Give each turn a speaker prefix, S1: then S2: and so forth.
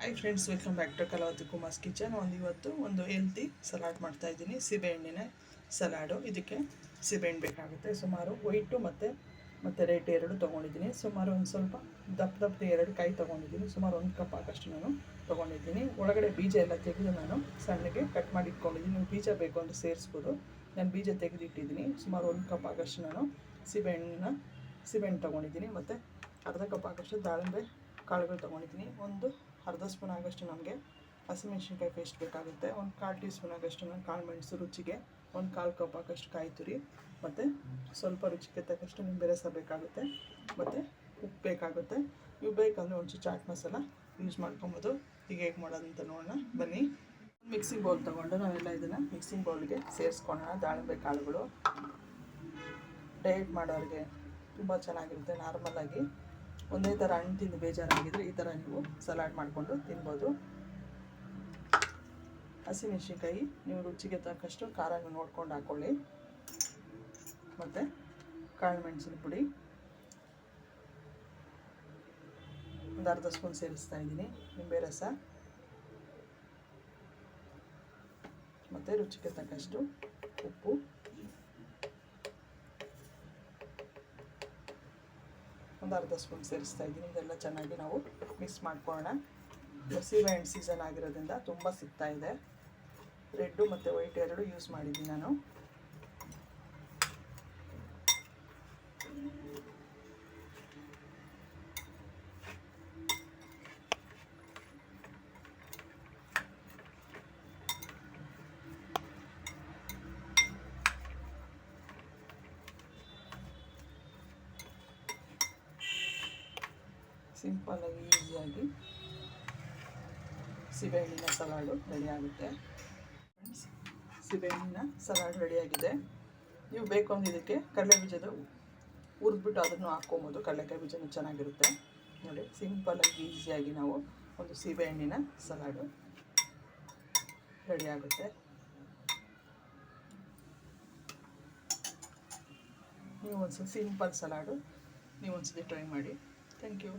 S1: Hi friends welcome back to Kalavathi Kumar's kitchen ಒಂದು ಇವತ್ತು ಒಂದು ಹೆಲ್ತಿ ಸಲಾಡ್ ಮಾಡ್ತಾ ಇದ್ದೀನಿ. ಸೀಬೆಹಣ್ಣಿನ ಸಲಾಡು ಇದಕ್ಕೆ ಸೀಬೆಹಣ್ಣು ಬೇಕಾಗುತ್ತೆ. ಸುಮಾರು ವೈಟು ಮತ್ತು ಮತ್ತು ರೇಟ್ ಎರಡು ತೊಗೊಂಡಿದ್ದೀನಿ. ಸುಮಾರು ಒಂದು ಸ್ವಲ್ಪ ದಪ್ಪ ದಪ್ಪ ಎರಡು ಕಾಯಿ ತೊಗೊಂಡಿದ್ದೀನಿ. ಸುಮಾರು ಒಂದು ಕಪ್ ಆಗಷ್ಟು ನಾನು ತೊಗೊಂಡಿದ್ದೀನಿ. ಒಳಗಡೆ ಬೀಜ ಎಲ್ಲ ತೆಗೆದು ನಾನು ಸಣ್ಣಗೆ ಕಟ್ ಮಾಡಿ ಇಟ್ಕೊಂಡಿದ್ದೀನಿ. ಬೀಜ ಬೇಕು ಅಂದರೆ ಸೇರಿಸ್ಬೋದು. ನಾನು ಬೀಜ ತೆಗೆದಿಟ್ಟಿದ್ದೀನಿ ಸುಮಾರು ಒಂದು ಕಪ್ ಆಗಷ್ಟು ನಾನು ಸೀಬೆಹಣ್ಣನ್ನ ಸೀಬೆಹಣ್ಣು ತೊಗೊಂಡಿದ್ದೀನಿ. ಮತ್ತು ಅರ್ಧ ಕಪ್ ಆಗಷ್ಟು ದಾಳಿಂಬೆ ಕಾಳುಗಳು ತೊಗೊಂಡಿದ್ದೀನಿ. ಒಂದು ಅರ್ಧ ಸ್ಪೂನ್ ಆಗೋಷ್ಟು ನಮಗೆ ಹಸಿಮೆಣ್ಸಿನ್ಕಾಯಿ ಪೇಸ್ಟ್ ಬೇಕಾಗುತ್ತೆ. ಒಂದು ಕಾಲು ಟೀ ಸ್ಪೂನ್ ಆಗೋಷ್ಟು ನಾನು ಕಾಳು ಮೆಣಸು ರುಚಿಗೆ, ಒಂದು ಕಾಲು ಕಪ್ ಹಾಕಷ್ಟು ಕಾಯಿ ತುರಿ ಮತ್ತು ಸ್ವಲ್ಪ ರುಚಿಗೆ ತಕ್ಕಷ್ಟು ನಿಂಬೆ ರಸ ಬೇಕಾಗುತ್ತೆ. ಮತ್ತು ಉಪ್ಪು ಬೇಕಾಗುತ್ತೆ. ಇವು ಬೇಕಂದರೆ ಒಂಚೂರು ಚಾಟ್ ಮಸಾಲ ಯೂಸ್ ಮಾಡ್ಕೊಬೋದು. ಈಗ ಹೇಗೆ ಮಾಡೋದಂತ ನೋಡೋಣ. ಬನ್ನಿ. ಮಿಕ್ಸಿಂಗ್ ಬೌಲ್ ತೊಗೊಂಡು ನಾವೆಲ್ಲ ಇದನ್ನು ಮಿಕ್ಸಿಂಗ್ ಬೌಲ್ಗೆ ಸೇರಿಸ್ಕೊಳ್ಳೋಣ ದಾಳಿಂಬೆ ಕಾಳುಗಳು. ಡಯಟ್ ಮಾಡೋರಿಗೆ ತುಂಬ ಚೆನ್ನಾಗಿರುತ್ತೆ ನಾರ್ಮಲಾಗಿ ಒಂದೇ ಥರ ಹಣ್ಣು ತಿಂದು ಬೇಜಾರಾಗಿದ್ದರೆ ಈ ಥರ ನೀವು ಸಲಾಡ್ ಮಾಡಿಕೊಂಡು ತಿನ್ಬೋದು. ಹಸಿಮೆಣ್ಸಿನ್ಕಾಯಿ ನೀವು ರುಚಿಗೆ ತಕ್ಕಷ್ಟು ಖಾರ ನೋಡ್ಕೊಂಡು ಹಾಕ್ಕೊಳ್ಳಿ ಮತ್ತು ಕಾಳು ಮೆಣಸಿನ ಪುಡಿ. ಒಂದು ಅರ್ಧ ಸ್ಪೂನ್ ಸೇರಿಸ್ತಾ ಇದ್ದೀನಿ, ನಿಂಬೆ ರಸ. ಮತ್ತು ರುಚಿಗೆ ತಕ್ಕಷ್ಟು ಉಪ್ಪು. ಒಂದು ಅರ್ಧ ಸ್ಪೂನ್ ಸೇರಿಸ್ತಾ ಇದ್ದೀನಿ. ಇದೆಲ್ಲ ಚೆನ್ನಾಗಿ ನಾವು ಮಿಕ್ಸ್ ಮಾಡ್ಕೊಳ್ಳೋಣ. ಸೀಬೆಹಣ್ಣು ಸೀಸನ್ ಆಗಿರೋದ್ರಿಂದ ತುಂಬ ಸಿಗ್ತಾಯಿದೆ ರೆಡ್ಡು ಮತ್ತು ವೈಟ್ ಎರಡು ಯೂಸ್ ಮಾಡಿದ್ದೀನಿ ನಾನು. ಸಿಂಪಲ್ಲಾಗಿ ಈಸಿಯಾಗಿ ಸೀಬೆಹಣ್ಣಿನ ಸಲಾಡು ರೆಡಿಯಾಗುತ್ತೆ ಫ್ರೆಂಡ್ಸ್ ಸೀಬೆಹಣ್ಣಿನ ಸಲಾಡ್ ರೆಡಿಯಾಗಿದೆ ನೀವು ಬೇಕು ಅಂದ್ರೆ ಇದಕ್ಕೆ ಕಡಲೆ ಬೀಜದ ಹುರಿದ್ಬಿಟ್ಟು ಅದನ್ನು ಹಾಕ್ಕೊಬೋದು. ಕಡಲೆಕಾಯಿ ಬೀಜನೂ ಚೆನ್ನಾಗಿರುತ್ತೆ. ನೋಡಿ ಸಿಂಪಲ್ಲಾಗಿ ಈಸಿಯಾಗಿ ನಾವು ಒಂದು ಸೀಬೆಹಣ್ಣಿನ ಸಲಾಡು ರೆಡಿಯಾಗುತ್ತೆ ನೀವು ಒಂದು ಸಿಂಪಲ್ ಸಲಾಡು ನೀವು ಒಂದ್ಸತಿ ಟ್ರೈ ಮಾಡಿ. Thank you